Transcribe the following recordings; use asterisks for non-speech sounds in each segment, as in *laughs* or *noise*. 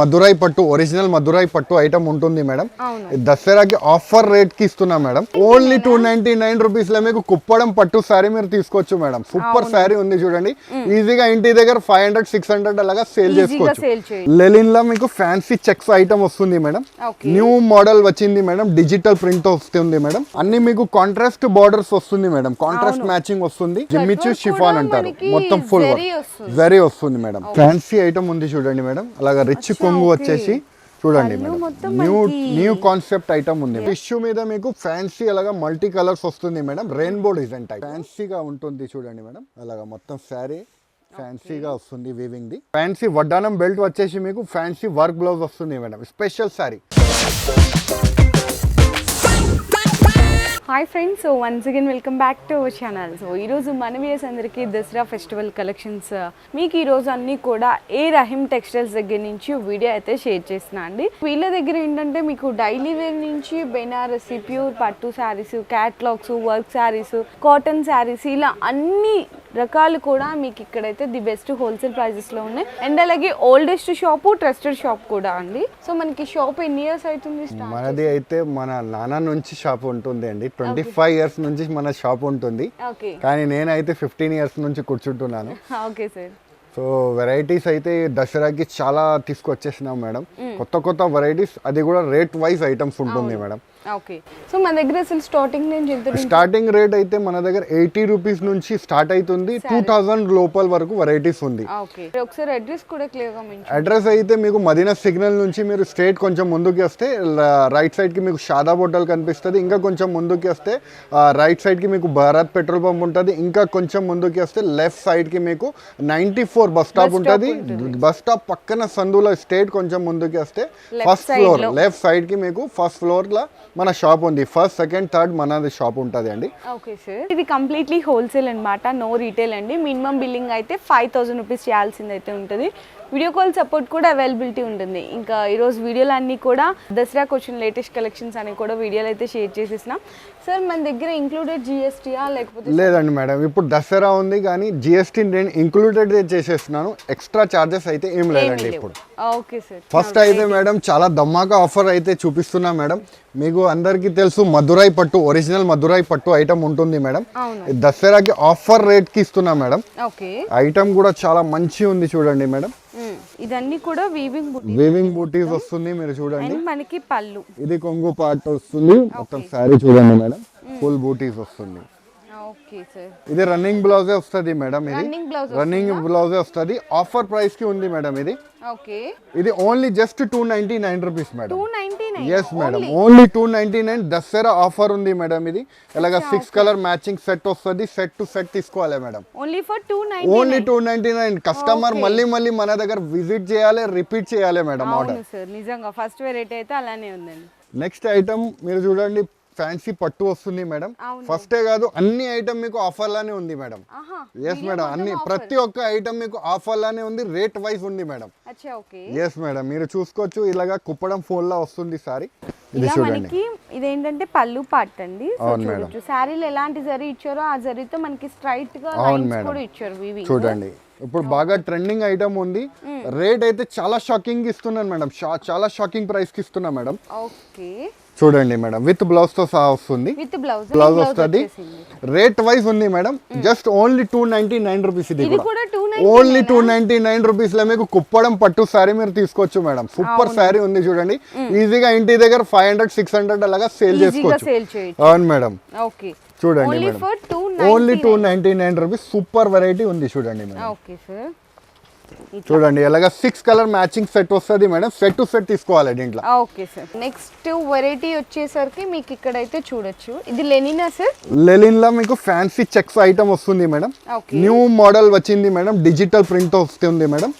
మధురై పట్టు ఒరిజినల్ మధురై పట్టు ఐటమ్ ఉంటుంది మేడం. దసరాకి ఆఫర్ రేట్కి ఇస్తున్నా madam. Only two ninety nine రూపీస్లో మీకు కుప్పడం పట్టు శారీ మీరు తీసుకోవచ్చు మేడం. సూపర్ శారీ ఉంది చూడండి. ఈజీగా ఇంటి దగ్గర ఫైవ్ హండ్రెడ్ సిక్స్ హండ్రెడ్ అలాగా సేల్ చేసుకోవచ్చు. లెలిన్లో మీకు ఫ్యాన్సీ చెక్స్ ఐటమ్ వస్తుంది మేడం. న్యూ మోడల్ వచ్చింది మేడం. డిజిటల్ ప్రింట్ వస్తుంది మేడం. అన్ని మీకు కాంట్రాస్ట్ బార్డర్స్ వస్తుంది మేడం. కాంట్రాస్ట్ మ్యాచింగ్ వస్తుంది. జిమ్మిచు work షిఫాన్ అంటారు. మొత్తం ఫుల్. వెరీ వస్తుంది. మేడం. ఫ్యాన్సీ ఐటమ్ ఉంది చూడండి మేడం. అలాగా రిచ్ కొంగు వచ్చేసి చూడండి madam. New new concept item ఉంది. టిష్యూ మీద మీకు ఫ్యాన్సీ అలాగా మల్టీ కలర్స్ వస్తుంది మేడం. Rainbow design type. ఫ్యాన్సీగా ఉంటుంది చూడండి మేడం. అలాగా మొత్తం శారీ ఫ్యాన్సీగా వస్తుంది వీవింగ్ ది ఫ్యాన్సీ వడ్డానం బెల్ట్ వచ్చేసి మీకు ఫ్యాన్సీ వర్క్ బ్లౌజ్ వస్తుంది madam. Special sari. Hi friends so once again welcome back to our channel so ఈరోజు మన అందరికీ దసరా ఫెస్టివల్ కలెక్షన్స్ uh, మీకు ఈరోజు అన్నీ కూడా ఏ రహీమ్ టెక్స్టైల్స్ దగ్గర నుంచి వీడియో అయితే షేర్ చేసిన అండి. వీళ్ళ దగ్గర ఏంటంటే మీకు డైలీ వేర్ నుంచి బెనారసి ప్యూర్ పట్టు saris catalogues work saris cotton saris ఇలా అన్ని రకాలు కూడా మీకు ఇక్కడైతే ది బెస్ట్ హోల్సేల్ ప్రైజెస్లో ఉన్నాయి. అండ్ అలాగే ఓల్డెస్ట్ షాపు ట్రస్టెడ్ షాప్ కూడా అండి. సో మనకి షాప్ ఎన్ని ఇయర్స్ అవుతుంది మనది అయితే మన నాన్న నుంచి షాప్ ఉంటుంది అండి ట్వంటీ ఫైవ్ ఇయర్స్ నుంచి మన షాప్ ఉంటుంది. కానీ నేనైతే ఫిఫ్టీన్ ఇయర్స్ నుంచి కూర్చుంటున్నాను. *laughs* Okay sir. సో వెరైటీస్ అయితే దసరాకి చాలా తీసుకొచ్చేసినాం మేడం. కొత్త కొత్త వెరైటీస్ అది కూడా రేట్ వైజ్ ఐటమ్స్ ఉంటుంది మేడం. ఓకే. సో మన దగ్గర అసలు స్టార్టింగ్ నుంచి స్టార్టింగ్ రేట్ అయితే మన దగ్గర ఎయిటీ రూపీస్ నుంచి స్టార్ట్ అవుతుంది. టూ థౌజండ్ లోపల వరకు వెరైటీస్ ఉంది. ఓకే. ఒకసారి అడ్రస్ కూడా క్లియర్గా అడ్రస్ అయితే మీకు మదీనా సిగ్నల్ నుంచి మీరు స్ట్రేట్ కొంచెం ముందుకి వస్తే రైట్ సైడ్కి మీకు షాదా హోటల్ కనిపిస్తుంది. ఇంకా కొంచెం ముందుకి వస్తే రైట్ సైడ్కి మీకు భారత్ పెట్రోల్ పంప్ ఉంటుంది. ఇంకా కొంచెం ముందుకి వస్తే లెఫ్ట్ సైడ్కి మీకు నైంటీ ఫోర్ బస్ స్టాప్ ఉంటుంది. బస్ స్టాప్ పక్కన సందులో స్ట్రేట్ కొంచెం ముందుకి వస్తే ఫస్ట్ ఫ్లోర్లో. లెఫ్ట్ సైడ్కి మీకు ఫస్ట్ ఫ్లోర్లో మన షాప్ ఉంది. ఫస్ట్ సెకండ్ థర్డ్ మనది షాప్ ఉంటుంది అండి. ఓకే సార్ ఇది కంప్లీట్లీ హోల్సేల్ అన్నమాట నో రీటైల్ అండి. మినిమం బిల్లింగ్ అయితే ఫైవ్ థౌసండ్ రూపీస్ చేయాల్సింది అయితే ఉంటుంది. వీడియో కాల్ సపోర్ట్ కూడా అవైలబిలిటీ ఉంటుంది. ఇంకా ఈరోజు వీడియోలు అన్నీ కూడా దసరాకి వచ్చిన లేటెస్ట్ కలెక్షన్స్ అని కూడా వీడియోలు అయితే షేర్ చేసేసినాం. సార్ మన దగ్గర ఇంక్లూడెడ్ జిఎస్టీయా లేకపోతే లేదండి మేడం ఇప్పుడు దసరా ఉంది కానీ జిఎస్టీ నేను ఇంక్లూడెడ్ చేసేస్తున్నాను. ఎక్స్ట్రా చార్జెస్ అయితే ఏం లేదండి ఇప్పుడు. Okay sir. ఫస్ట్ అయితే మేడం చాలా దమ్మాగా ఆఫర్ అయితే చూపిస్తున్నా మేడం. మీకు అందరికీ తెలుసు మధురై పట్టు ఒరిజినల్ మధురై పట్టు ఐటమ్ ఉంటుంది మేడం. దసరాకి ఆఫర్ రేట్కి ఇస్తున్నా మేడం. ఓకే. ఐటమ్ కూడా చాలా మంచి ఉంది చూడండి మేడం. ఇదన్నీ కూడా వీవింగ్ వీవింగ్ బూటీస్ వస్తుంది మీరు చూడండి. మనకి పళ్ళు. ఇది కొంగు పార్ట్ వస్తుంది. మొత్తం శారీ చూడండి మేడం. ఫుల్ బూటీస్ వస్తుంది. ఓకే సార్ ఇది రన్నింగ్ బ్లౌజే వస్తుంది మేడం ఇది. రన్నింగ్ బ్లౌజ్ రన్నింగ్ బ్లౌజే వస్తుంది. ఆఫర్ ప్రైస్కి ఉంది మేడం ఇది. ఓకే ఇది only just two ninety nine rupees madam yes madam only two ninety nine Dasara offer ఉంది మేడం ఇది. ఇలాగ సిక్స్ కలర్ మ్యాచింగ్ సెట్ వస్తుంది. సెట్ టు సెట్ తీసుకోవాలి madam only for two only two ninety nine customer మళ్ళీ మళ్ళీ మన దగ్గర visit చేయాలి రిపీట్ చేయాలి మేడం ఆర్డర్ నిజంగా ఫస్ట్ వెరైటీ అయితే అలానే ఉందండి. నెక్స్ట్ ఐటమ్ మీరు చూడండి. ఫ్యాన్సీ పట్టు వస్తుంది మేడం. ఫస్టే కాదు అన్ని ఐటమ్ మీకు ఆఫర్ లానే ఉంది మేడం. ఎస్ మేడం అన్ని ప్రతి ఒక్క ఐటమ్ మీకు ఆఫర్ లానే ఉంది రేట్ వైజ్ ఉంది మేడం. ఎస్ మేడం మీరు చూసుకోవచ్చు ఇలాగా కుప్పడం ఫోన్ లా వస్తుంది సారీ. ఇది చూడండి. ఇదేంటంటే పళ్ళు పార్ట్ అండి. చూడొచ్చు. శారీలో ఎలాంటి జరీ ఇచ్చారో ఆ జరీతో మనకి స్ట్రైట్గా. కూడా ఇచ్చారు చూడండి. ఇప్పుడు బాగా ట్రెండింగ్ ఐటమ్ ఉంది. రేట్ అయితే చాలా షాకింగ్ ఇస్తున్నాను మేడం. షా- చాలా షాకింగ్ ప్రైస్కి ఇస్తున్నా మేడం. ఓకే చూడండి మేడం. విత్ బ్లౌజ్తో సహా వస్తుంది. విత్ బ్లౌజ్ బ్లౌజ్ వస్తుంది. రేట్ వైజ్ ఉంది madam. Just only two ninety nine rupees ఇది ఓన్లీ టూ నైన్టీ నైన్ రూపీస్లో మీకు కుప్పడం పట్టు శారీ మీరు తీసుకోవచ్చు మేడం. సూపర్ శారీ ఉంది చూడండి. ఈజీగా ఇంటి దగ్గర ఫైవ్ హండ్రెడ్ సిక్స్ హండ్రెడ్ అలాగా సేల్ చేసుకోవచ్చు. అవును మేడం. ఓకే చూడండి madam. Only two ninety nine rupees super variety ఉంది చూడండి మేడం. ఓకే సార్ చూడండి ఇలాగా సిక్స్ కలర్ మ్యాచింగ్ సెట్ వస్తుంది మేడం. సెట్ టు సెట్ తీసుకోవాలి దీంట్లో. Okay sir. నెక్స్ట్ వెరైటీ వచ్చేసరికి మీకు ఇక్కడైతే చూడొచ్చు. ఇది లెనినా సార్? లెలిన్లో మీకు ఫ్యాన్సీ చెక్స్ ఐటమ్ వస్తుంది మేడం. న్యూ మోడల్ వచ్చింది మేడం. డిజిటల్ ప్రింట్ వస్తుంది మేడం.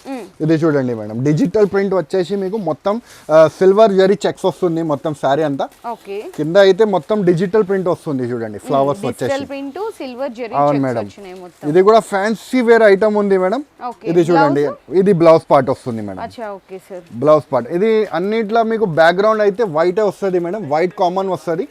ఇది చూడండి మేడం. డిజిటల్ ప్రింట్ వచ్చేసి మీకు మొత్తం సిల్వర్ జరీ చెక్స్ వస్తుంది మొత్తం శారీ అంతా. కింద అయితే మొత్తం డిజిటల్ ప్రింట్ వస్తుంది చూడండి ఫ్లవర్స్ వచ్చేసి. డిజిటల్ ప్రింట్ సిల్వర్ జెరీ అవును మేడం. ఇది కూడా ఫ్యాన్సీ వేర్ ఐటమ్ ఉంది మేడం. ఇది చూడండి ఇది బ్లౌజ్ పార్ట్ వస్తుంది మేడం. బ్లౌజ్ పార్ట్ ఇది అన్నిట్లో మీకు బ్యాక్గ్రౌండ్ అయితే వైట్ వస్తుంది మేడం. వైట్ కామన్ వస్తుంది.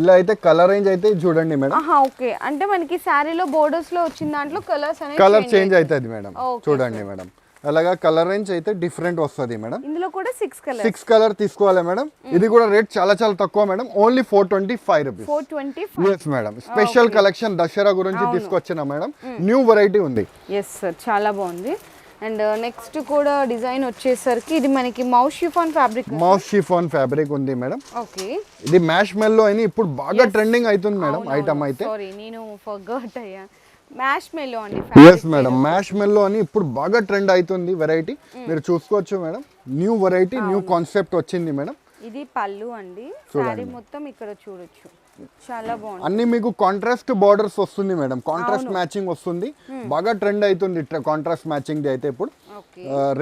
ఇలా అయితే కలర్ రేంజ్ అయితే చూడండి మేడం. ఓకే. అంటే మనకి శారీలో బోర్డర్స్లో వచ్చిన దాంట్లో కలర్స్ అనేవి కలర్ చేంజ్ అవుతుంది మేడం. చూడండి మేడం. అలాగా కలర్ రేంజ్ అయితే డిఫరెంట్ వస్తుంది మేడం. ఇందులో కూడా సిక్స్ కలర్ సిక్స్ కలర్ తీసుకోవాలి మేడం. ఇది కూడా రేట్ చాలా చాలా తక్కువ madam. Only four twenty five rupees four twenty yes madam special collection Dasara గురించి తీసుకొచ్చిన మేడం. న్యూ వెరైటీ ఉంది. ఎస్ సార్ చాలా బాగుంది. అండ్ నెక్స్ట్ కూడా డిజైన్ వచ్చేసరికి ఇది మనకి mouse chiffon fabric mouse chiffon fabric ఉంది మేడం. ఓకే ఇది మ్యాష్ మెల్లో అని ఇప్పుడు బాగా ట్రెండింగ్ అవుతుంది మేడం ఐటమ్ అయితే. సారీ నేను ఫర్గట్ అయ్యా. మ్యాష్ మెలో అండి ఎస్ మేడం మ్యాష్ మెల్లో అని ఇప్పుడు బాగా ట్రెండ్ అవుతుంది వెరైటీ మీరు చూసుకోవచ్చు madam new variety new concept వచ్చింది మేడం ఇది పళ్ళు అండి. శారీ మొత్తం ఇక్కడ చూడొచ్చు. చాలా బాగుంది అన్ని మీకు కాంట్రాస్ట్ బార్డర్స్ వస్తుంది మేడం. కాంట్రాస్ట్ మ్యాచింగ్ వస్తుంది. బాగా ట్రెండ్ అవుతుంది కాంట్రాస్ట్ మ్యాచింగ్ అయితే ఇప్పుడు.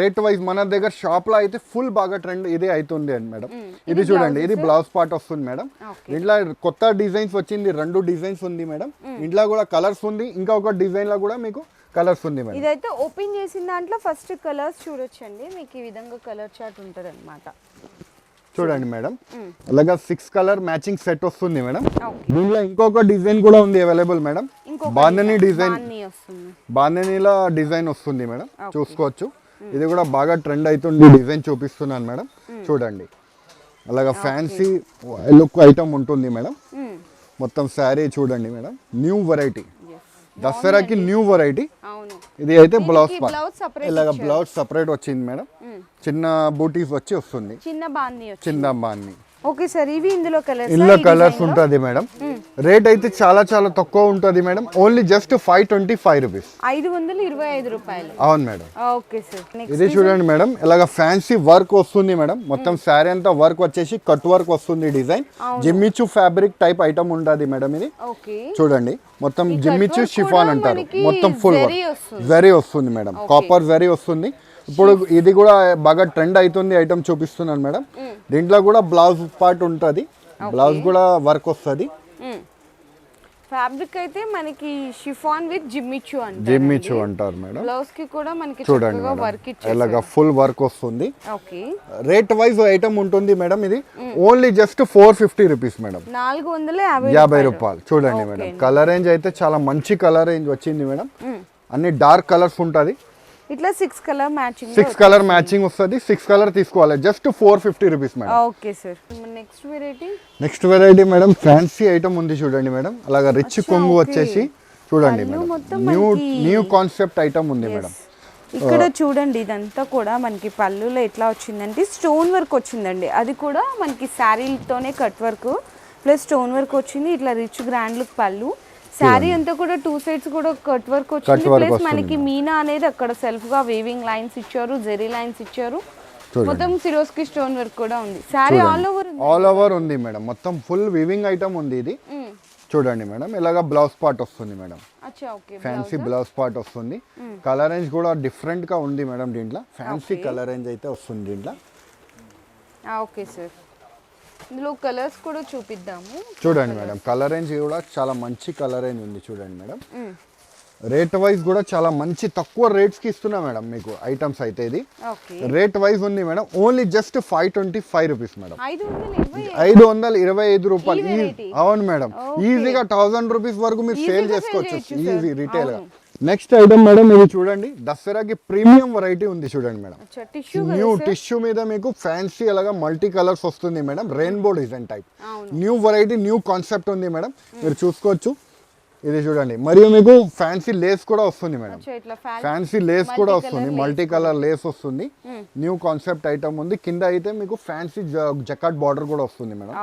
రేట్ వైజ్ మన దగ్గర షాప్లో అయితే ఫుల్ బాగా ట్రెండ్ ఇదే అవుతుంది అండి మేడం. ఇది చూడండి ఇది బ్లౌజ్ పార్ట్ వస్తుంది మేడం. ఇంట్లో కొత్త డిజైన్స్ వచ్చింది రెండు డిజైన్స్ ఉంది మేడం. ఇంట్లో కూడా కలర్స్ ఉంది ఇంకా ఒక డిజైన్లో కూడా మీకు కలర్స్ ఉంది మేడం. ఇదైతే ఓపెన్ చేసిన దాంట్లో ఫస్ట్ కలర్స్ చూడొచ్చండి. మీకు ఈ విధంగా కలర్ చార్ట్ ఉంటుంది అనమాట చూడండి మేడం. అలాగా సిక్స్ కలర్ మ్యాచింగ్ సెట్ వస్తుంది మేడం. దీనిలో ఇంకొక డిజైన్ కూడా ఉంది అవైలబుల్ మేడం. బాందని డిజైన్ బాందనీలా డిజైన్ వస్తుంది మేడం. చూసుకోవచ్చు. ఇది కూడా బాగా ట్రెండ్ అవుతుంది డిజైన్ చూపిస్తున్నాను మేడం. చూడండి. అలాగా ఫ్యాన్సీ లుక్ ఐటమ్ ఉంటుంది మేడం. మొత్తం శారీ చూడండి మేడం. New variety. దసరాకి న్యూ వెరైటీ ఇది అయితే బ్లౌజ్ ఇలాగ బ్లౌజ్ సపరేట్ వచ్చింది మేడం. చిన్న బూటీస్ వచ్చి వస్తుంది. చిన్న బాన్ని చిన్న బాన్ని ఓకే సార్ ఇవి ఇందులో కలర్స్ ఇల్లో కలర్స్ ఉంటుంది మేడం. రేట్ అయితే చాలా చాలా తక్కువ ఉంటుంది madam. Only just five twenty five rupees ఐదు వందలు ఇరవై ఐదు రూపాయలు. అవును మేడం. Okay sir. ఇది చూడండి మేడం. ఇలాగ ఫ్యాన్సీ వర్క్ వస్తుంది మేడం. మొత్తం శారీ అంతా వర్క్ వచ్చేసి కట్ వర్క్ వస్తుంది డిజైన్ జిమ్మిచు ఫ్యాబ్రిక్ టైప్ ఐటమ్ ఉంటుంది మేడం ఇది. చూడండి. మొత్తం ఈ జిమ్మిచు cut work షిఫాన్ అంటారు. మొత్తం ఫుల్ వర్క్. జరీ వస్తుంది. మేడం. కాపర్ జరీ వస్తుంది. ఇప్పుడు ఇది కూడా బాగా ట్రెండ్ అవుతుంది ఐటమ్ చూపిస్తున్నాను మేడం. దీంట్లో కూడా బ్లౌజ్ పార్ట్ ఉంటుంది. బ్లౌజ్ కూడా వర్క్ వస్తుంది. ఫ్యాబ్రిక్ అయితే మనకి షిఫాన్ విత్ జిమ్మిచ్చు అంటారు జిమ్మిచు అంటారు మేడం. బ్లౌజ్కి కూడా మనకి చూడండి వర్క్ ఇలాగ ఫుల్ వర్క్ వస్తుంది. ఓకే. రేట్ వైజ్ ఐటమ్ ఉంటుంది మేడం ఇది. Only just four fifty rupees madam. నాలుగు వందల యాభై రూపాయలు. చూడండి మేడం. కలర్ రేంజ్ అయితే చాలా మంచి కలర్ రేంజ్ వచ్చింది మేడం. అన్ని డార్క్ కలర్స్ ఉంటుంది. ఇట్లా six colour matching six colour matching వస్తుంది. సిక్స్ కలర్ తీసుకోవాలి. Just four fifty rupees madam okay sir next variety next variety madam fancy item ఉంది చూడండి మేడం అలాగా రిచ్ కొంగు వచ్చేసి చూడండి మేడం మొత్తం న్యూ న్యూ కాన్సెప్ట్ ఐటమ్ ఉంది మేడం ఇక్కడ చూడండి ఇదంతా కూడా మనకి పళ్ళులో ఎట్లా వచ్చిందంటే స్టోన్ వర్క్ వచ్చిందండి. అది కూడా మనకి శారీతోనే cut work plus stone work వచ్చింది. ఇట్లా రిచ్ గ్రాండ్ లుక్ పళ్ళు. శారీ అంతా కూడా టూ సైడ్స్ కూడా కట్ వర్క్ వచ్చింది. ప్లస్. మనకి మీనా అనేది అక్కడ సెల్ఫ్గా వేవింగ్ లైన్స్ ఇచ్చారు జెరీ లైన్స్ ఇచ్చారు. మొత్తం సిరోస్కి స్టోన్ వర్క్ కూడా ఉంది. Sari all over all over ఉంది మేడం. మొత్తం ఫుల్ వివింగ్ ఐటమ్ ఉంది ఇది. చూడండి మేడం. ఇలాగా బ్లౌజ్ పార్ట్ వస్తుంది మేడం. ఫ్యాన్సీ బ్లౌజ్ పార్ట్ వస్తుంది. కలర్ రేంజ్ కూడా డిఫరెంట్గా ఉంది మేడం దీంట్లో. ఫ్యాన్సీ కలర్ రేంజ్ అయితే వస్తుంది దీంట్లో. ఓకే సార్ ఇందులో కలర్స్ కూడా చూపిద్దాము. చూడండి మేడం కలర్ రేంజ్ కూడా చాలా మంచి కలర్ రేంజ్ ఉంది చూడండి మేడం. రేట్ వైజ్ కూడా చాలా మంచి తక్కువ రేట్స్కి ఇస్తున్నా మేడం మీకు ఐటమ్స్ అయితే ఇది. రేట్ వైజ్ ఉంది madam only just five twenty five rupees madam. ఐదు వందల ఇరవై ఐదు. రూపాయలు? అవును మేడం ఈజీగా థౌసండ్ రూపీస్ వరకు మీరు సేల్ చేసుకోవచ్చు ఈజీ. రిటైల్గా. నెక్స్ట్ ఐటమ్ మేడం ఇది చూడండి. దసరాకి ప్రీమియం వెరైటీ ఉంది చూడండి మేడం న్యూ టిష్యూ మీద మీకు ఫ్యాన్సీ అలాగా మల్టీ కలర్స్ వస్తుంది madam rainbow design type. New variety new concept ఉంది మేడం మీరు చూసుకోవచ్చు. ఇది చూడండి. మరియు మీకు ఫ్యాన్సీ లేస్ కూడా వస్తుంది మేడం ఫ్యాన్సీ లేస్ కూడా వస్తుంది. మల్టీ కలర్ లేస్ వస్తుంది. న్యూ కాన్సెప్ట్ ఐటమ్ ఉంది. కింద అయితే మీకు ఫ్యాన్సీ జకాట్ బార్డర్ కూడా వస్తుంది మేడం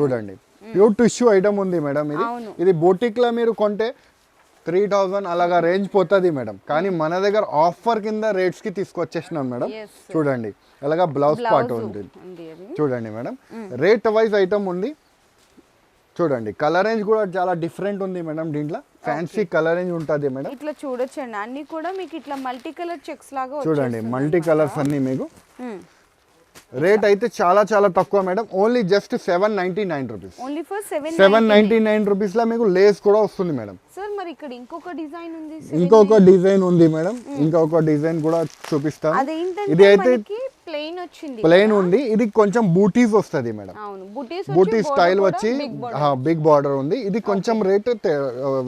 చూడండి. ప్యూర్ టిష్యూ ఐటమ్ ఉంది మేడం ఇది. ఇది బoutique లో మీరు కొంటే త్రీ థౌజండ్ అలాగా రేంజ్ పోతుంది మేడం. కానీ మన దగ్గర ఆఫర్ కింద రేట్స్కి తీసుకొచ్చేసినాం మేడం. చూడండి. అలాగా బ్లౌజ్ పార్ట్ ఉంది. చూడండి మేడం. రేట్ వైజ్ ఐటమ్ ఉంది. చూడండి. కలర్ రేంజ్ కూడా చాలా డిఫరెంట్ ఉంది మేడం దీంట్లో. ఫ్యాన్సీ కలర్ రేంజ్ ఉంటుంది మేడం. ఇట్లా చూడొచ్చండి. అన్ని కూడా మీకు ఇట్లా మల్టీ కలర్ చెక్స్ లాగా చూడండి. మల్టీ కలర్స్ అన్ని మీకు. రేట్ అయితే చాలా చాలా తక్కువ madam only just seven ninety nine rupees only for seven seven ninety nine రూపీస్లో మీకు లేస్ కూడా వస్తుంది మేడం సార్ మరి ఇక్కడ ఇంకొక డిజైన్ ఉంది. ఇంకొక డిజైన్ ఉంది మేడం ఇంకొక డిజైన్ కూడా అదేంటంటే ఇది అయితే ప్లెయిన్ వచ్చింది ప్లెయిన్ ఉంది. ఇది కొంచెం బూటీస్ వస్తుంది మేడం బూటీ స్టైల్ వచ్చి బిగ్ బార్డర్ ఉంది. ఇది కొంచెం రేట్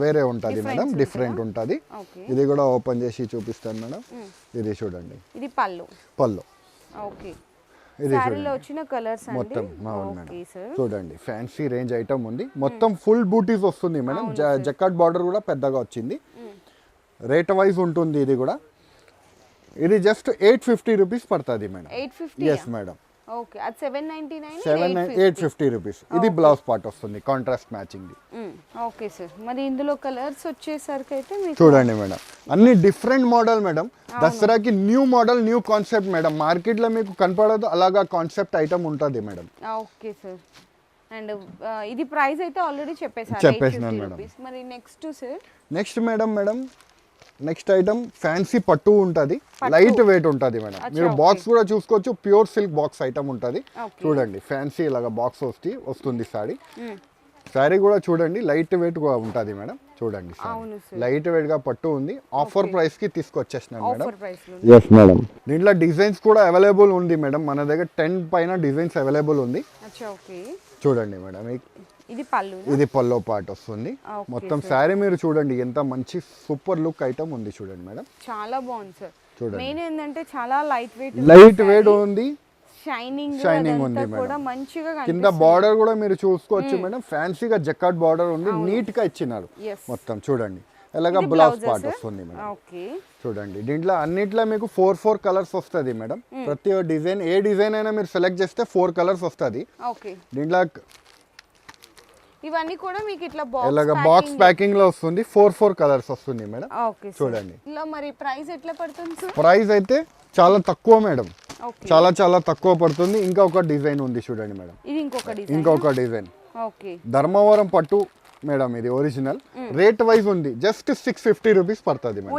వేరే ఉంటుంది మేడం డిఫరెంట్ ఉంటుంది ఇది కూడా ఓపెన్ చేసి చూపిస్తాను మేడం ఇది చూడండి. ఇది పళ్ళు. పళ్ళు. ఓకే ఇది వచ్చిన కలర్స్ మొత్తం అవును మేడం. చూడండి ఫ్యాన్సీ రేంజ్ ఐటమ్ ఉంది. మొత్తం ఫుల్ బూటీస్ వస్తుంది మేడం. జక్కట్ బార్డర్ కూడా పెద్దగా వచ్చింది. రేట్ వైజ్ ఉంటుంది ఇది కూడా. ఇది జస్ట్ ఎయిట్ ఫిఫ్టీ రూపీస్ పడుతుంది madam. Eight fifty yes madam okay. అది seven ninety nine seven eight fifty rupees ఇది బ్లౌజ్ పార్ట్ వస్తుంది కాంట్రాస్ట్ మ్యాచింగ్ ఓకే సార్. మరి ఇందులో కలర్స్ వచ్చేసరికి అయితే చూడండి మేడం. అన్ని డిఫరెంట్ మోడల్ మేడం. దసరాకి new model new concept madam. మార్కెట్లో మీకు కనపడదు అలాగా కాన్సెప్ట్ ఐటమ్ ఉంటుంది మేడం. Okay sir. అండ్ ఇది ప్రైస్ అయితే ఆల్రెడీ చెప్పేసారు చెప్పేసినాను మేడం. మరి next sir? Next madam madam next item fancy పట్టు ఉంటుంది. లైట్ వెయిట్ ఉంటుంది మేడం. మీరు బాక్స్ కూడా చూసుకోవచ్చు. ప్యూర్ సిల్క్ బాక్స్ ఐటమ్ ఉంటుంది. చూడండి ఫ్యాన్సీ ఇలాగా బాక్స్ వస్తే వస్తుంది సారీ శారీ కూడా చూడండి లైట్ వెయిట్ కూడా ఉంటుంది మేడం. చూడండి లైట్ వెయిట్గా పట్టు ఉంది. ఆఫర్ ప్రైస్కి తీసుకొచ్చేసినాను మేడం. ఆఫర్ ప్రైస్లో ఎస్ మేడం దీంట్లో డిజైన్స్ కూడా అవైలబుల్ ఉంది మేడం. మన దగ్గర టెన్ పైన డిజైన్స్ అవైలబుల్ ఉంది. అచ్చా ఓకే. చూడండి మేడం. ఇది పళ్ళు ఇది పల్లో పార్ట్ వస్తుంది. మొత్తం శారీ మీరు చూడండి ఎంత మంచి సూపర్ లుక్ ఐటమ్ ఉంది చూడండి మేడం. చాలా బాగుంది సార్. చూడండి. మెయిన్ ఏంటంటే చాలా లైట్ వెయిట్ లైట్ వెయిట్ ఉంది. షైనింగ్ Shining ఉంది కూడా మంచిగా కింద బార్డర్ కూడా మీరు చూసుకోవచ్చు మేడం. ఫ్యాన్సీగా జకాట్ బార్డర్ ఉంది. నీట్గా ఇచ్చినారు మొత్తం. చూడండి. ఎలాగా బ్లౌజ్ పార్ట్ వస్తుంది మేడం. చూడండి. దీంట్లో అన్నిట్లో మీకు ఫోర్ ఫోర్ కలర్స్ వస్తుంది మేడం. ప్రతి డిజైన్ ఏ డిజైన్ అయినా మీరు సెలెక్ట్ చేస్తే ఫోర్ కలర్స్ వస్తుంది. దీంట్లో ఇవన్నీ కూడా మీకు ఇట్లా బాక్స్ ఇలాగ బాక్స్ ప్యాకింగ్లో. వస్తుంది. ఫోర్ ఫోర్ కలర్స్ వస్తుంది మేడం. చూడండి. ఇలా మరి ప్రైస్ ఎట్లా పడుతుంది ప్రైస్ అయితే చాలా తక్కువ మేడం. చాలా చాలా తక్కువ పడుతుంది. ఇంకా ఒక డిజైన్ ఉంది చూడండి మేడం. ఇది ఇంకొక డిజైన్? ఇంకొక డిజైన్. ఓకే ధర్మవరం పట్టు మేడం ఇది ఒరిజినల్ రేట్ వైజ్ ఉంది. జస్ట్ సిక్స్ ఫిఫ్టీ రూపీస్ పడుతుంది madam.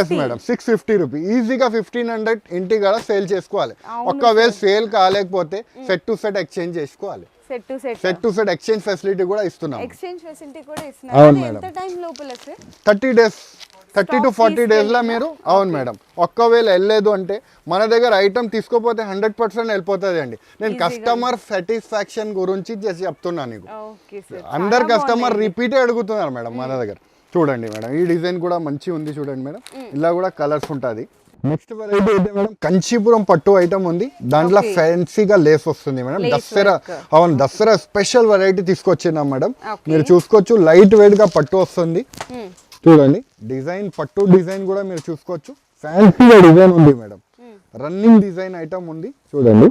Yes madam. Six fifty rupees ఈజీగా ఫిఫ్టీన్ హండ్రెడ్ ఇంటి కూడా సేల్ చేసుకోవాలి. ఒక్కవేళ సేల్ కాలేకపోతే సెట్ టు సెట్ ఎక్స్చేంజ్ చేసుకోవాలి. Set to set set to set exchange facility కూడా ఇస్తున్నాం ఎక్స్చేంజ్ ఫెసిలిటీ కూడా అవును ఇస్తున్నారు అది మేడం. ఎంత టైం లోపల sir? Thirty days thirty to forty డేస్లో మీరు? అవును మేడం. ఒక్కవేళ వెళ్ళలేదు అంటే మన దగ్గర ఐటమ్ తీసుకోపోతే హండ్రెడ్ పర్సెంట్ వెళ్ళిపోతుంది అండి. నేను కస్టమర్ సాటిస్ఫాక్షన్ గురించి చేసి చెప్తున్నాను నీకు. ఓకే సార్ అందరు కస్టమర్ రిపీటే అడుగుతున్నారు మేడం మన దగ్గర. చూడండి మేడం ఈ డిజైన్ కూడా మంచి ఉంది చూడండి మేడం. ఇలా కూడా కలర్స్ ఉంటుంది. నెక్స్ట్ వెరైటీ అయితే మేడం కంచీపురం పట్టు ఐటమ్ ఉంది. దాంట్లో ఫ్యాన్సీగా లేస్ వస్తుంది మేడం. దసరా అవును దసరా స్పెషల్ వెరైటీ తీసుకొచ్చినాం మేడం. మీరు చూసుకోవచ్చు లైట్ వెయిట్గా పట్టు వస్తుంది. చూడండి డిజైన్ పట్టు డిజైన్ కూడా మీరు చూసుకోవచ్చు. ఫ్యాన్సీగా డిజైన్ ఉంది మేడం. రన్నింగ్ డిజైన్ ఐటమ్ ఉంది. చూడండి.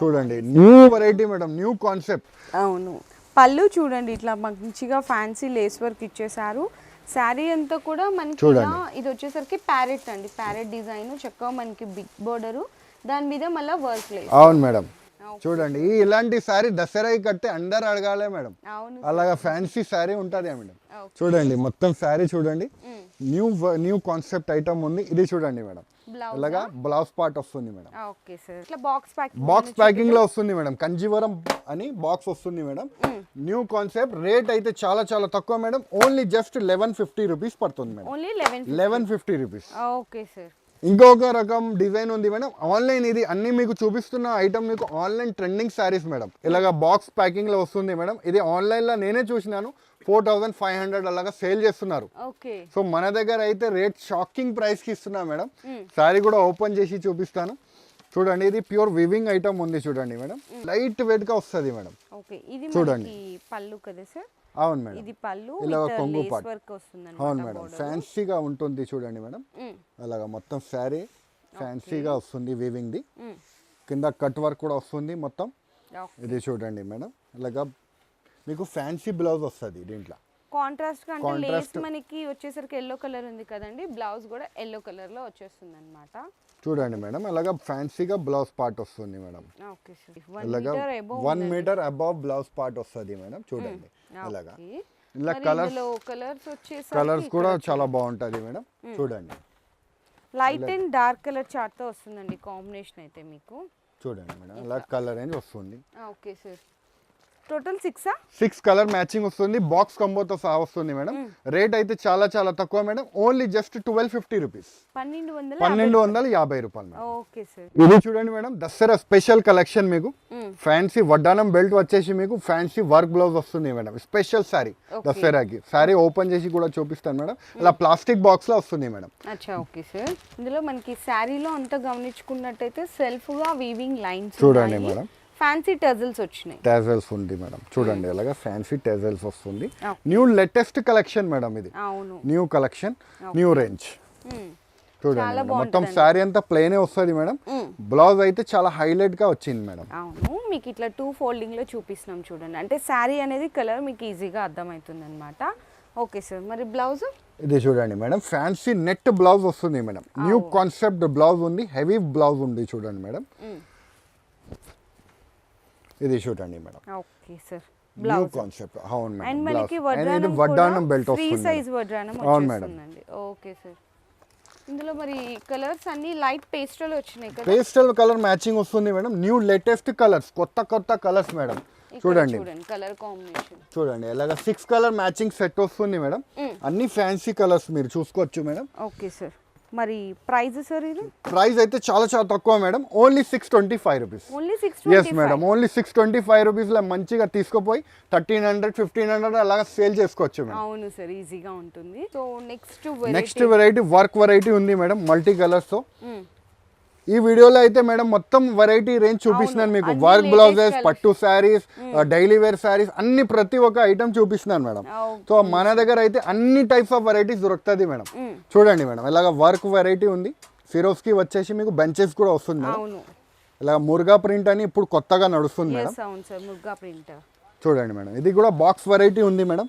చూడండి new variety madam new concept అవును. పళ్ళు చూడండి ఇట్లా మంచిగా ఫ్యాన్సీ లేస్ వర్క్ ఇచ్చేసారు శారీ అంతా కూడా మనకి ఇది వచ్చేసరికి ప్యారెట్ అండి. ప్యారెట్ డిజైన్ చక్కగా మనకి బిగ్ బోర్డర్ దాని మీద మళ్ళీ వర్క్ లేస్ అవును మేడం. చూడండి ఇలాంటి శారీ దసరాకి కడితే అందరు అడగాలే మేడం. అలాగా ఫ్యాన్సీ శారీ ఉంటుంది మేడం. చూడండి మొత్తం శారీ చూడండి. న్యూ న్యూ కాన్సెప్ట్ ఐటమ్ ఉంది. ఇది చూడండి మేడం. ఇలాగా బ్లౌజ్ పార్ట్ వస్తుంది మేడం. Okay sir. ఇట్లా బాక్స్ ప్యాక్ బాక్స్ ప్యాకింగ్లో వస్తుంది మేడం. కంజీవరం అని బాక్స్ వస్తుంది మేడం. న్యూ కాన్సెప్ట్ రేట్ అయితే చాలా చాలా తక్కువ madam. Only just eleven fifty rupees పడుతుంది madam. Only eleven eleven fifty rupees okay sir. ఇంకొక రకం డిజైన్ ఉంది మేడం. ఆన్లైన్ ఇది అన్ని మీకు చూపిస్తున్న ఐటమ్ మీకు ఆన్లైన్ ట్రెండింగ్ శారీస్ మేడం. ఇలాగా బాక్స్ ప్యాకింగ్లో వస్తుంది మేడం. ఇది ఆన్లైన్లో నేనే చూసినాను. ఫోర్ థౌసండ్ ఫైవ్ హండ్రెడ్ అలాగా సేల్ చేస్తున్నారు. సో మన దగ్గర అయితే రేట్ షాకింగ్ ప్రైస్కి ఇస్తున్నా మేడం. శారీ కూడా ఓపెన్ చేసి చూపిస్తాను. చూడండి ఇది ప్యూర్ వివింగ్ ఐటమ్ ఉంది చూడండి మేడం. లైట్ వెయిట్గా వస్తుంది మేడం. చూడండి. పళ్ళు కదా సార్? అవును మేడం. ఇది పళ్ళు ఇలా కొంగు పాటు. అవును మేడం. ఫ్యాన్సీగా ఉంటుంది చూడండి మేడం. అలాగా మొత్తం శారీ ఫ్యాన్సీగా వస్తుంది వీవింగ్ది కింద కట్ వర్క్ కూడా వస్తుంది మొత్తం. ఇది చూడండి మేడం. ఇలాగా మీకు ఫ్యాన్సీ బ్లౌజ్ వస్తుంది దీంట్లో. కాంట్రాస్ట్ అంటే లేస్. మనకి వచ్చేసరికి ఎల్లో కలర్ ఉంది కదండి. బ్లౌజ్ కూడా ఎల్లో కలర్లో వచ్చేస్తుంది అనమాట చూడండి మేడం అలాగా ఫ్యాన్సీగా బ్లౌజ్ పార్ట్ వస్తుంది madam. Okay sir one metre above blouse part వస్తుంది మేడం చూడండి. ఇలాగా ఇలా కలర్స్ కలర్స్ వచ్చేసి కలర్స్ కూడా చాలా బాగుంటుంది మేడం చూడండి. లైట్ అండ్ డార్క్ కలర్ చార్ట్తో వస్తుందండి కాంబినేషన్ అయితే మీకు. చూడండి మేడం ఇలా కలర్ రేంజ్ వస్తుంది. ఓకే సార్ టోటల్ సిక్సా సిక్స్ కలర్ మ్యాచింగ్ వస్తుంది బాక్స్ కంబోతో సహా వస్తుంది మేడం. రేట్ అయితే చాలా చాలా తక్కువ madam. Only just twelve fifty rupees పన్నెండు వందల యాభై రూపాయలు. Okay sir. ఇది చూడండి మేడం దసరా స్పెషల్ కలెక్షన్ మీకు. ఫ్యాన్సీ వడ్డానం బెల్ట్ వచ్చేసి మీకు ఫ్యాన్సీ వర్క్ బ్లౌజ్ వస్తుంది మేడం. స్పెషల్ శారీ దసరాకి. శారీ ఓపెన్ చేసి కూడా చూపిస్తాను మేడం. ఇలా ప్లాస్టిక్ బాక్స్లో వస్తుంది మేడం. అచ్చా ఓకే సార్. ఇందులో మనకి శారీలో అంతా గమనించుకున్నట్టయితే సెల్ఫ్గా వీవింగ్ లైన్స్ చూడండి మేడం. ఫ్యాన్సీ టజల్స్ వచ్చినాయి. టెజల్స్ ఉంది మేడం. చూడండి అలాగా ఫ్యాన్సీ టెజల్స్ వస్తుంది. న్యూ లేటెస్ట్ కలెక్షన్ మేడం ఇది. అవును. New collection new range. చూడండి. మొత్తం. శారీ అంతా ప్లెయినే వస్తుంది మేడం. బ్లౌజ్ అయితే చాలా హైలైట్గా వచ్చింది మేడం. అవును మీకు ఇట్లా టూ ఫోల్డింగ్లో చూపిస్తున్నాం చూడండి. అంటే శారీ అనేది కలర్ మీకు ఈజీగా అర్థమవుతుంది అనమాట ఓకే సార్ మరి బ్లౌజ్ ఇది చూడండి మేడం ఫ్యాన్సీ నెట్ బ్లౌజ్ వస్తుంది మేడం. న్యూ కాన్సెప్ట్ బ్లౌజ్ ఉంది హెవీ బ్లౌజ్ ఉంది చూడండి మేడం. ఇది చూడండి madam. Okay sir. New blouse. Concept అవును అండ్ మేడం మనకి అండ్ వడ్రానం వడ్డానం బెల్ట్ ఫ్రీ సైజ్. వడ్రానం అవును మేడం. Okay sir. ఇందులో మరి కలర్స్ అన్ని లైట్ పేస్టల్ వచ్చినాయి కదా? పేస్టల్ కలర్ మ్యాచింగ్ వస్తుంది మేడం. న్యూ లేటెస్ట్ కలర్స్ కొత్త కొత్త కలర్స్ మేడం. చూడండి. కలర్ కాంబినేషన్ చూడండి ఎలాగ సిక్స్ కలర్ మ్యాచింగ్ సెట్ వస్తుంది మేడం. అన్ని ఫ్యాన్సీ కలర్స్ మీరు చూసుకోవచ్చు మేడం. Okay sir. మరి ప్రైస్ సార్ ఇది? ప్రైస్ అయితే చాలా చాలా తక్కువ madam. Only six twenty five rupees only six yes madam only six twenty five రూపీస్లో మంచిగా తీసుకుపోయి థర్టీన్ హండ్రెడ్ ఫిఫ్టీన్ హండ్రెడ్ అలాగా సేల్ చేసుకోవచ్చు మేడం. అవును సార్ ఈజీగా ఉంటుంది. So next next variety work variety ఉంది మేడం మల్టీ కలర్స్తో ఈ వీడియోలో అయితే మేడం మొత్తం వెరైటీ రేంజ్ చూపిస్తున్నాను మీకు. Work blouses. పట్టు శారీస్ డైలీ వేర్ శారీస్ అన్ని ప్రతి ఒక్క ఐటమ్ చూపిస్తున్నాను మేడం. సో మన దగ్గర అయితే అన్ని టైప్స్ ఆఫ్ వెరైటీస్ దొరుకుతుంది మేడం. చూడండి మేడం ఇలాగ వర్క్ వెరైటీ ఉంది. ఫిరోస్కి వచ్చేసి మీకు బెంచెస్ కూడా వస్తుంది మేడం. ఇలా మురుగా ప్రింట్ అని ఇప్పుడు కొత్తగా నడుస్తుంది మేడం. చూడండి మేడం ఇది కూడా బాక్స్ వెరైటీ ఉంది మేడం.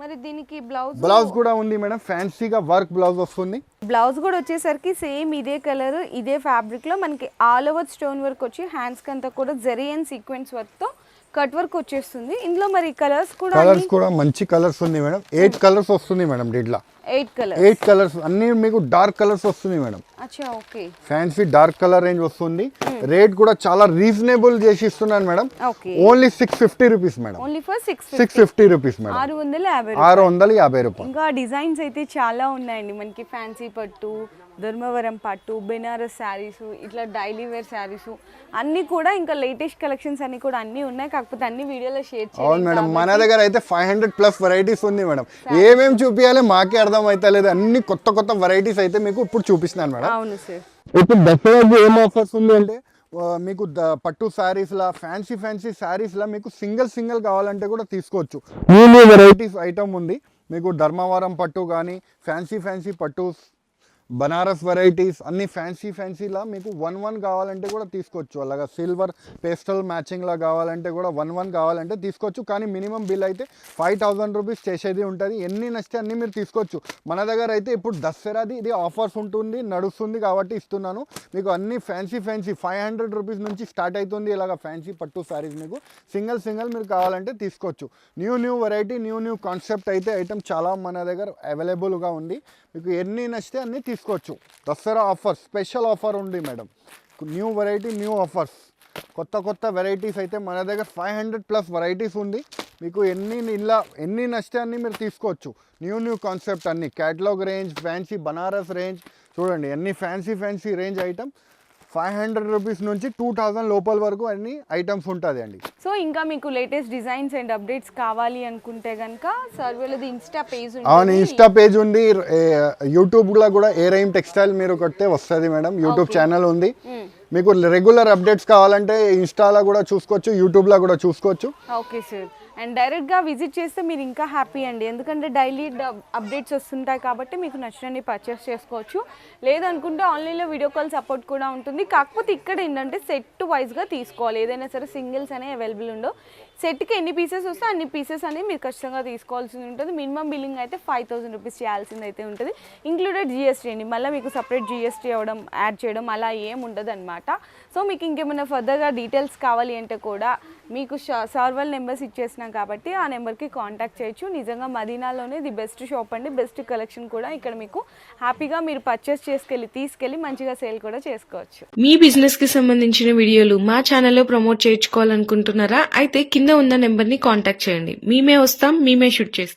మరి దీనికి బ్లౌజ్ బ్లౌజ్ కూడా ఉంది మేడం ఫ్యాన్సీగా వర్క్ బ్లౌజ్ వస్తుంది. బ్లౌజ్ కూడా వచ్చేసరికి సేమ్ ఇదే కలర్ ఇదే ఫ్యాబ్రిక్లో మనకి ఆల్ ఓవర్ స్టోన్ వర్క్ వచ్చి హ్యాండ్స్కి అంతా కూడా జరీ అండ్ సీక్వెన్స్ వర్క్తో కట్ వర్క్ వచ్చేస్తుంది. ఇందులో మరి కలర్స్ కూడా కలర్స్ కూడా మంచి కలర్స్ ఉంది మేడం. ఎయిట్ కలర్స్ వస్తుంది మేడం దీంట్లో. ఎయిట్ కలర్ ఎయిట్ కలర్స్ అన్ని మీకు డార్క్ కలర్స్ వస్తుంది madam fancy dark colour range వస్తుంది. రేట్ కూడా చాలా రీజనబుల్ చేసి ఇస్తున్నాను madam only six fifty rupees madam six fifty rupees madam ఆరు వందల యాభై ఆరు వందల యాభై రూపాయలు. ఇంకా డిజైన్స్ అయితే చాలా ఉన్నాయండి. మనకి ఫ్యాన్సీ పట్టు ధర్మవరం పట్టు బెనారస్ శారీస్ ఇట్లా డైలీ వేర్ శారీస్. అన్నీ కూడా ఇంకా లేటెస్ట్ కలెక్షన్స్ అన్ని కూడా అన్నీ ఉన్నాయి. కాకపోతే అన్ని వీడియోలో షేర్ అవును చేయాలి మేడం మన దగ్గర అయితే ఫైవ్ హండ్రెడ్ ప్లస్ వెరైటీస్ ఉంది మేడం ఏమేమి చూపించాలి మాకే అర్థం అవుతలేదు అన్ని కొత్త కొత్త వెరైటీస్ అయితే మీకు ఇప్పుడు చూపిస్తున్నాను మేడం. అవును సార్. ఇప్పుడు దసరాకి ఏం ఆఫర్స్ ఉంది అంటే మీకు పట్టు శారీస్లా ఫ్యాన్సీ ఫ్యాన్సీ శారీస్లా మీకు సింగిల్ సింగిల్ కావాలంటే కూడా తీసుకోవచ్చు. న్యూ న్యూ వెరైటీస్ ఐటమ్ ఉంది. మీకు ధర్మవరం పట్టు కానీ ఫ్యాన్సీ ఫ్యాన్సీ పట్టు బనారస్ వెరైటీస్ అన్ని ఫ్యాన్సీ ఫ్యాన్సీలా మీకు వన్ వన్ కావాలంటే కూడా తీసుకోవచ్చు. అలాగా సిల్వర్ పేస్టల్ మ్యాచింగ్లా కావాలంటే కూడా వన్ వన్ కావాలంటే తీసుకోవచ్చు. కానీ మినిమం బిల్ అయితే ఫైవ్ థౌజండ్ రూపీస్ చేసేది ఉంటుంది. ఎన్ని నచ్చితే అన్ని మీరు తీసుకోవచ్చు. మన దగ్గర అయితే ఇప్పుడు దసరాది ఇది ఆఫర్స్ ఉంటుంది నడుస్తుంది కాబట్టి ఇస్తున్నాను. మీకు అన్ని fancy fancy five hundred rupees నుంచి స్టార్ట్ అవుతుంది ఇలాగ ఫ్యాన్సీ పట్టు శారీస్ మీకు. సింగిల్ సింగిల్ మీరు కావాలంటే తీసుకోవచ్చు. New new variety new new concept అయితే ఐటమ్ చాలా మన దగ్గర అవైలబుల్గా ఉంది. మీకు ఎన్ని నచ్చితే అన్ని తీసుకోవచ్చు. దసరా ఆఫర్ స్పెషల్ ఆఫర్ ఉంది madam. New variety new offers. కొత్త కొత్త వెరైటీస్ అయితే మన దగ్గర ఫైవ్ హండ్రెడ్ ప్లస్ వెరైటీస్ ఉంది. మీకు ఎన్ని ఇలా ఎన్ని నచ్చితే అన్ని మీరు తీసుకోవచ్చు. న్యూ న్యూ కాన్సెప్ట్ అన్ని. Catalogue range fancy Banaras range. చూడండి ఎన్ని fancy fancy range item. Five hundred rupees నుంచి టూ థౌజండ్ లోపల వరకు అన్ని ఐటమ్స్ ఉంటుంది అండి. సో ఇంకా మీకు లేటెస్ట్ డిజైన్స్ అండ్ అప్డేట్స్ కావాలి అనుకుంటే కనుక సర్వేలది ఇన్స్టా పేజ్ అవును ఇన్స్టా పేజ్ ఉంది. యూట్యూబ్లో కూడా ఏ రైమ్ టెక్స్టైల్ మీరు కొట్టే వస్తుంది మేడం. యూట్యూబ్ ఛానల్ ఉంది. మీకు రెగ్యులర్ అప్డేట్స్ కావాలంటే ఇన్స్టాలో కూడా చూసుకోవచ్చు యూట్యూబ్లో కూడా చూసుకోవచ్చు. ఓకే సార్ అండ్ డైరెక్ట్గా విజిట్ చేస్తే మీరు ఇంకా హ్యాపీ అండి. ఎందుకంటే డైలీ అప్డేట్స్ వస్తుంటాయి కాబట్టి మీకు నచ్చినవి పర్చేస్ చేసుకోవచ్చు. లేదనుకుంటే ఆన్లైన్లో వీడియో కాల్ సపోర్ట్ కూడా ఉంటుంది. కాకపోతే ఇక్కడ ఏంటంటే సెట్ వైజ్గా తీసుకోవాలి. ఏదైనా సరే సింగిల్స్ అనేవి అవైలబుల్ ఉండవు. సెట్కి ఎన్ని పీసెస్ వస్తే అన్ని పీసెస్ అనేవి మీరు ఖచ్చితంగా తీసుకోవాల్సి ఉంటుంది. మినిమం బిల్లింగ్ అయితే ఫైవ్ థౌసండ్ రూపీస్ చేయాల్సింది అయితే ఉంటుంది. ఇంక్లూడెడ్ జిఎస్టీ అండి. మళ్ళీ మీకు సపరేట్ జిఎస్టీ అవ్వడం యాడ్ చేయడం అలా ఏం ఉండదు అనమాట సో మీకు ఇంకేమైనా ఫర్దర్గా డీటెయిల్స్ కావాలి అంటే కూడా మీకు సర్వల్ నెంబర్స్ ఇచ్చేసినాం కాబట్టి ఆ నెంబర్కి కాంటాక్ట్ చేయొచ్చు. నిజంగా మదీనాలోనే ది బెస్ట్ షాప్ అండి. బెస్ట్ కలెక్షన్ కూడా ఇక్కడ మీకు హ్యాపీగా మీరు పర్చేస్ చేసుకెళ్ళి తీసుకెళ్ళి మంచిగా సేల్ కూడా చేసుకోవచ్చు. మీ బిజినెస్కి సంబంధించిన వీడియోలు మా ఛానల్లో ప్రమోట్ చేయించుకోవాలనుకుంటున్నారా? అయితే కింద ఉన్న నెంబర్ని కాంటాక్ట్ చేయండి. మేమే వస్తాం మేమే షూట్ చేస్తాం.